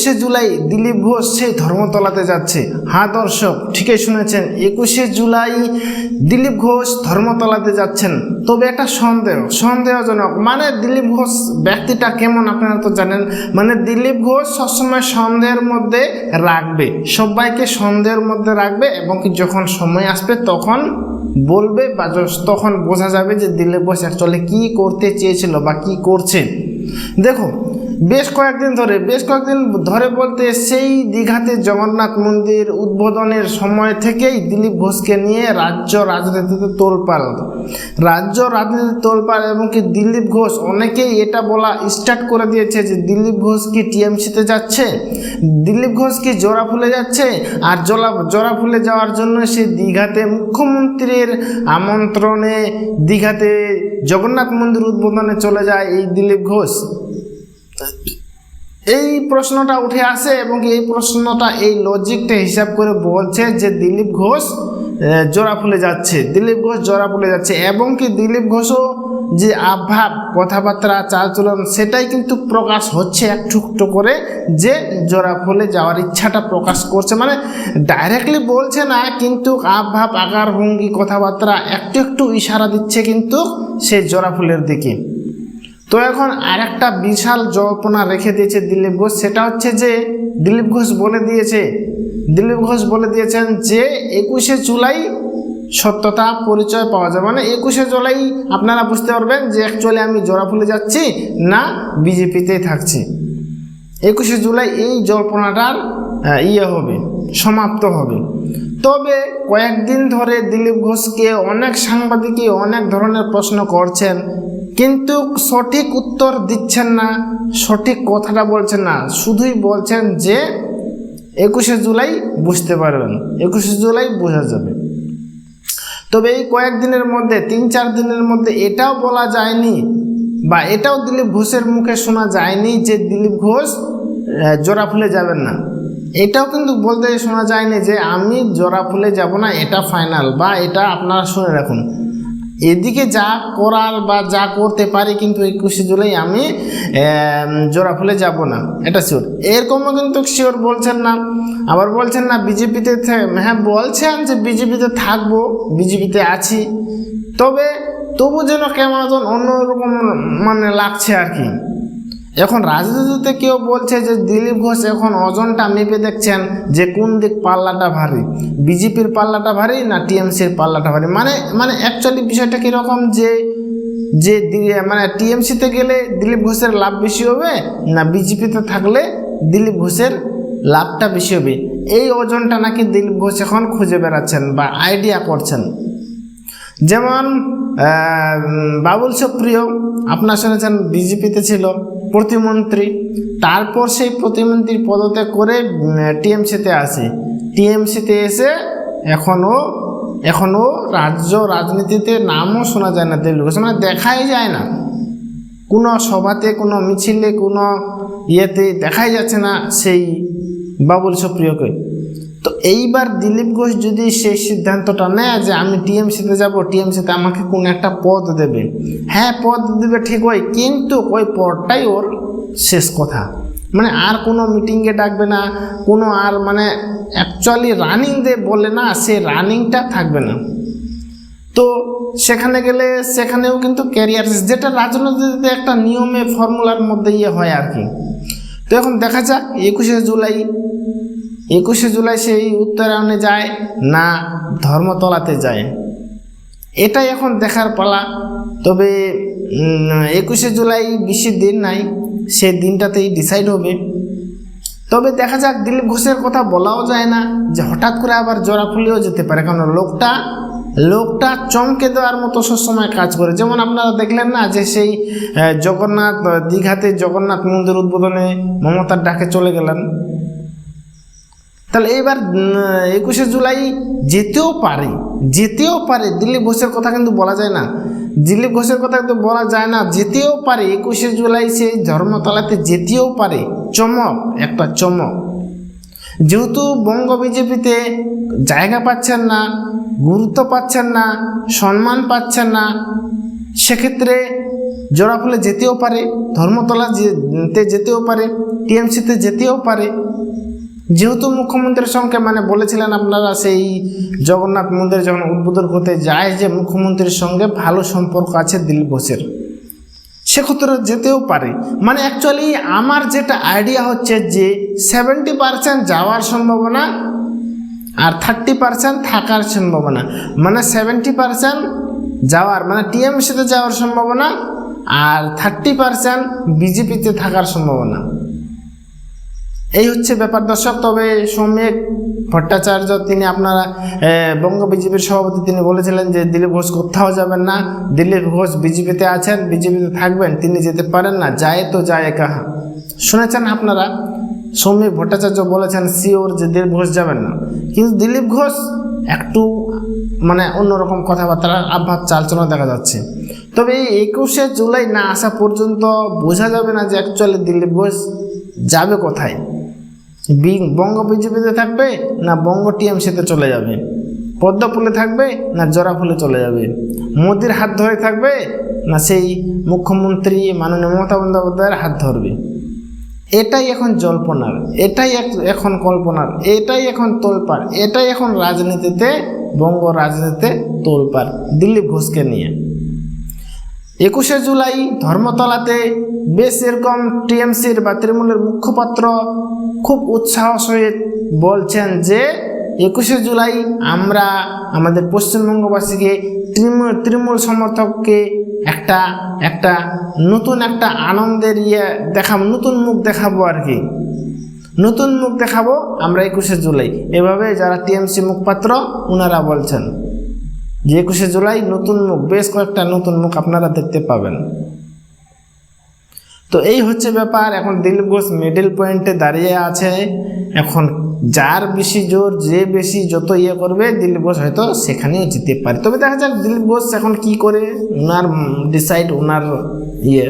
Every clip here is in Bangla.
একুশে জুলাই দিলীপ ঘোষ সেই ধর্মতলাতে যাচ্ছে। হ্যাঁ দর্শক, ঠিকই শুনেছেন, একুশে জুলাই দিলীপ ঘোষ ধর্মতলাতে যাচ্ছেন। তবে একটা সন্দেহ, সন্দেহজনক মানে দিলীপ ঘোষ ব্যক্তিটা কেমন আপনারা তো জানেন? মানে দিলীপ ঘোষ সবসময় সন্দেহের মধ্যে রাখবে, সবাইকে সন্দেহের মধ্যে রাখবে এবং যখন সময় আসবে তখন বলবে বা তখন বোঝা যাবে যে দিলীপ ঘোষ অ্যাকচুয়ালি কী করতে চেয়েছিল বা কি করছে। দেখো বেশ কয়েকদিন ধরে, বেশ কয়েকদিন ধরে বলতে সেই দীঘাতে জগন্নাথ মন্দির উদ্বোধনের সময় থেকেই দিলীপ ঘোষকে নিয়ে রাজ্য রাজনীতিতে তোলপাল রাজ্য রাজনীতিতে তোলপাল এবং কি দিলীপ ঘোষ অনেকেই এটা বলা স্টার্ট করে দিয়েছে যে দিলীপ ঘোষ কি টিএমসিতে যাচ্ছে? দিলীপ ঘোষ কি জোড়া ফুলে যাচ্ছে? আর জোড়া জোড়া ফুলে যাওয়ার জন্য সে দীঘাতে মুখ্যমন্ত্রীর আমন্ত্রণে দীঘাতে জগন্নাথ মন্দির উদ্বোধনে চলে যায় এই দিলীপ ঘোষ। এই প্রশ্নটা উঠে আসে এবং এই প্রশ্নটা এই লজিকটা হিসাব করে বলছে যে দিলীপ ঘোষ জোড়া ফুলে যাচ্ছে। দিলীপ ঘোষ জোড়া ফুলে যাচ্ছে এবং কি দিলীপ ঘোষও যে আভাব, কথাবার্তা, চালচলন সেটাই কিন্তু প্রকাশ হচ্ছে এক একটু করে যে জোড়া ফুলে যাওয়ার ইচ্ছাটা প্রকাশ করছে। মানে ডাইরেক্টলি বলছে না, কিন্তু আভাব, আকার, ভঙ্গি, কথাবার্তা একটু একটু ইশারা দিচ্ছে কিন্তু সে জোড়া ফুলের দিকে। তো এখন আরেকটা বিশাল জল্পনা রেখে দিয়েছে দিলীপ ঘোষ। সেটা হচ্ছে যে, দিলীপ ঘোষ বলে দিয়েছে, দিলীপ ঘোষ বলে দিয়েছেন যে, একুশে জুলাই সত্যতা পরিচয় পাওয়া যাবে মানে একুশে জুলাই আপনারা বুঝতে পারবেন যে অ্যাকচুয়ালি আমি জোড়াফুলে যাচ্ছি না বিজেপিতেই থাকছি। একুশে জুলাই এই জল্পনাটার ইয়ে হবে, সমাপ্ত হবে। তবে কয়েকদিন ধরে দিলীপ ঘোষকে অনেক সাংবাদিকই অনেক ধরনের প্রশ্ন করছেন কিন্তু সঠিক উত্তর দিচ্ছেন না, সঠিক কথাটা বলছেন না, শুধুই বলছেন যে একুশে জুলাই বুঝতে পারবেন, একুশে জুলাই বোঝা যাবে। তবে এই কয়েকদিনের মধ্যে, তিন চার দিনের মধ্যে এটাও বলা যায়নি বা এটাও দিলীপ ঘোষের মুখে শোনা যায়নি যে দিলীপ ঘোষ জোড়া ফুলে যাবেন না। এটাও কিন্তু বলতে শোনা যায়নি যে আমি জোড়া ফুলে যাব না, এটা ফাইনাল বা এটা আপনারা শুনে রাখুন। এদিকে যা করার বা যা করতে পারি কিন্তু একুশে জুলাই আমি জোড়া ফুলে যাব না, এটা শিওর এরকমও কিন্তু শিওর বলছেন না। আবার বলছেন না, বিজেপিতে হ্যাঁ বলছেন যে বিজেপিতে থাকব, বিজেপিতে আছি। তবে তবু যেন কেমন অন্যরকম মানে লাগছে আর কি। এখন রাজনীতিতে কেউ বলছে যে দিলীপ ঘোষ এখন ওজনটা মেপে দেখছেন যে কোন দিক পাল্লাটা ভারী? বিজেপির পাল্লাটা ভারী না টিএমসির পাল্লাটা ভারী? মানে মানে অ্যাকচুয়ালি বিষয়টা কীরকম যে যে মানে টিএমসিতে গেলে দিলীপ ঘোষের লাভ বেশি হবে না বিজেপিতে থাকলে দিলীপ ঘোষের লাভটা বেশি হবে? এই ওজনটা নাকি দিলীপ ঘোষ এখন খুঁজে বেড়াচ্ছেন বা আইডিয়া করছেন? যেমন বাবুল সুপ্রিয়, আপনার শুনেছেন বিজেপিতে ছিল। প্রতিমন্ত্রী। তারপর সেই প্রতিমন্ত্রীর পদত্যাগ করে টিএমসিতে আসে। টিএমসিতে এসে এখনও এখনও রাজ্য রাজনীতিতে নামও শোনা যায় না তেলুগু মানে দেখাই যায় না। কোনো সভাতে, কোনো মিছিলে, কোনো ইয়েতে দেখাই যাচ্ছে না সেই বাবুল সুপ্রিয়কে। এইবার দিলীপ ঘোষ যদি সেই সিদ্ধান্তটা নেয় যে আমি টিএমসিতে যাব, টিএমসিতে আমাকে কোনো একটা পদ দেবে। হ্যাঁ পদ দেবে ঠিক হয় কিন্তু ওই পদটাই ওর শেষ কথা। মানে আর কোনো মিটিংয়ে ডাকবে না, কোনো আর মানে অ্যাকচুয়ালি রানিং দে বলে না, সে রানিংটা থাকবে না। তো সেখানে গেলে সেখানেও কিন্তু ক্যারিয়ার যেটা রাজনীতিতে একটা নিয়মে ফর্মুলার মধ্যে ইয়ে হয় আর কি। তো এখন দেখা যাক, একুশে জুলাই একুশে জুলাই সেই উত্তরায়ণে যায় না ধর্মতলাতে যায়। এটাই এখন দেখার পালা। তবে একুশে জুলাই বেশি দিন নাই, সে দিনটাতেই ডিসাইড হবে। তবে দেখা যাক, দিলীপ ঘোষের কথা বলাও যায় না যে হঠাৎ করে আবার জোড়া ফুলেও যেতে পারে। কারণ লোকটা লোকটা চমকে দেওয়ার মতো সবসময় কাজ করে। যেমন আপনারা দেখলেন না যে সেই জগন্নাথ, দীঘাতে জগন্নাথ মন্দির উদ্বোধনে মমতার ডাকে চলে গেলেন। তাহলে এবার একুশে জুলাই যেতেও পারে যেতেও পারে, দিলীপ ঘোষের কথা কিন্তু বলা যায় না। দিলীপ ঘোষের কথা কিন্তু বলা যায় না, যেতেও পারে, একুশে জুলাই সে ধর্মতলাতে যেতেও পারে। চমক, একটা চমক। যেহেতু বঙ্গ বিজেপিতে জায়গা পাচ্ছেন না, গুরুত্ব পাচ্ছেন না, সম্মান পাচ্ছেন না, সেক্ষেত্রে জোড়াফুলে যেতেও পারে ধর্মতলা যেতে যেতেও পারে, টিএমসিতে যেতেও পারে। যেহেতু মুখ্যমন্ত্রীর সঙ্গে মানে বলেছিলেন আপনারা সেই জগন্নাথ মন্দির যখন উদ্বোধন করতে যায় যে মুখ্যমন্ত্রীর সঙ্গে ভালো সম্পর্ক আছে দিলীপ ঘোষের, সেক্ষেত্রে যেতেও পারে। মানে অ্যাকচুয়ালি আমার যেটা আইডিয়া হচ্ছে যে সেভেন্টি পার্সেন্ট যাওয়ার সম্ভাবনা আর থার্টি পার্সেন্ট থাকার সম্ভাবনা। মানে সেভেন্টি পার্সেন্ট যাওয়ার মানে টিএমসিতে যাওয়ার সম্ভাবনা আর থার্টি পার্সেন্ট বিজেপিতে থাকার সম্ভাবনা। এই হচ্ছে ব্যাপার দর্শক। তবে সৌমিক ভট্টাচার্য তিনি আপনারা বঙ্গ বিজেপির সভাপতি তিনি বলেছিলেন যে দিলীপ ঘোষ কোথাও যাবেন না। দিলীপ ঘোষ বিজেপিতে আছেন, বিজেপিতে থাকবেন, তিনি যেতে পারেন না, যায় তো যায় কাহা শুনেছেন আপনারা সৌমিক ভট্টাচার্য বলেছেন সিওর যে দিলীপ ঘোষ যাবেন না। কিন্তু দিলীপ ঘোষ একটু মানে অন্যরকম কথাবার্তার আভাব চালচলন দেখা যাচ্ছে। তবে এই একুশে জুলাই না আসা পর্যন্ত বোঝা যাবে না যে অ্যাকচুয়ালি দিলীপ ঘোষ যাবে কোথায়। বঙ্গ বিজেপিতে থাকবে না বঙ্গ টিএমসিতে চলে যাবে? পদ্মফুলে থাকবে না জরাফুলে চলে যাবে? মোদির হাত ধরে থাকবে না সেই মুখ্যমন্ত্রী মাননীয় মমতা বন্দ্যোপাধ্যায়ের হাত ধরবে? এটাই এখন জল্পনার, এটাই এখন কল্পনার, এটাই এখন তোলপাড়, এটাই এখন রাজনীতিতে, বঙ্গ রাজনীতিতে তোলপাড়, দিলীপ ঘোষকে নিয়ে। একুশে জুলাই ধর্মতলাতে বেশ এরকম টিএমসির বা তৃণমূলের মুখপাত্র খুব উৎসাহ সহিত বলছেন যে একুশে জুলাই আমরা আমাদের পশ্চিমবঙ্গবাসীকে তৃণমূল তৃণমূল সমর্থককে একটা একটা নতুন একটা আনন্দের ইয়ে দেখাবো, নতুন মুখ দেখাবো আর কি। নতুন মুখ দেখাবো আমরা একুশে জুলাই। এভাবে যারা টিএমসি মুখপাত্র ওনারা বলছেন যে একুশে জুলাই নতুন মুখ, বেশ কয়েকটা নতুন মুখ আপনারা দেখতে পাবেন। তো এই হচ্ছে ব্যাপার। এখন দিলীপ ঘোষ মিডিল পয়েন্টে দাঁড়িয়ে আছে। এখন যার বেশি জোর, যে বেশি যত ইয়ে করবে, দিলীপ ঘোষ হয়তো সেখানেও যেতে পারে। তবে দেখা যাক দিলীপ ঘোষ এখন কি করে ওনার ডিসাইড ওনার ইয়ে।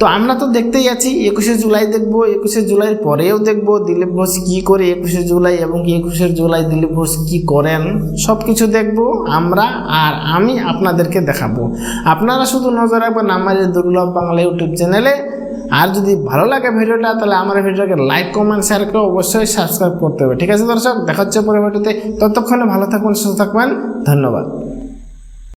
তো আমরা তো দেখতেই আছি, একুশে জুলাই দেখব, একুশে জুলাইয়ের পরেও দেখব দিলীপ ঘোষ কী করে একুশে জুলাই এবং একুশে জুলাই দিলীপ ঘোষ কী করেন সব কিছু দেখব আমরা আর আমি আপনাদেরকে দেখাবো। আপনারা শুধু নজর রাখবেন আমার এই দুর্লভ বাংলা ইউটিউব চ্যানেলে। আর যদি ভালো লাগে ভিডিওটা, তাহলে আমার ভিডিওকে লাইক, কমেন্ট শেয়ার করে অবশ্যই সাবস্ক্রাইব করতে হবে। ঠিক আছে দর্শক, দেখা হচ্ছে পরে ভিডিওতে ততক্ষণে ভালো থাকবেন, সুস্থ থাকবেন। ধন্যবাদ।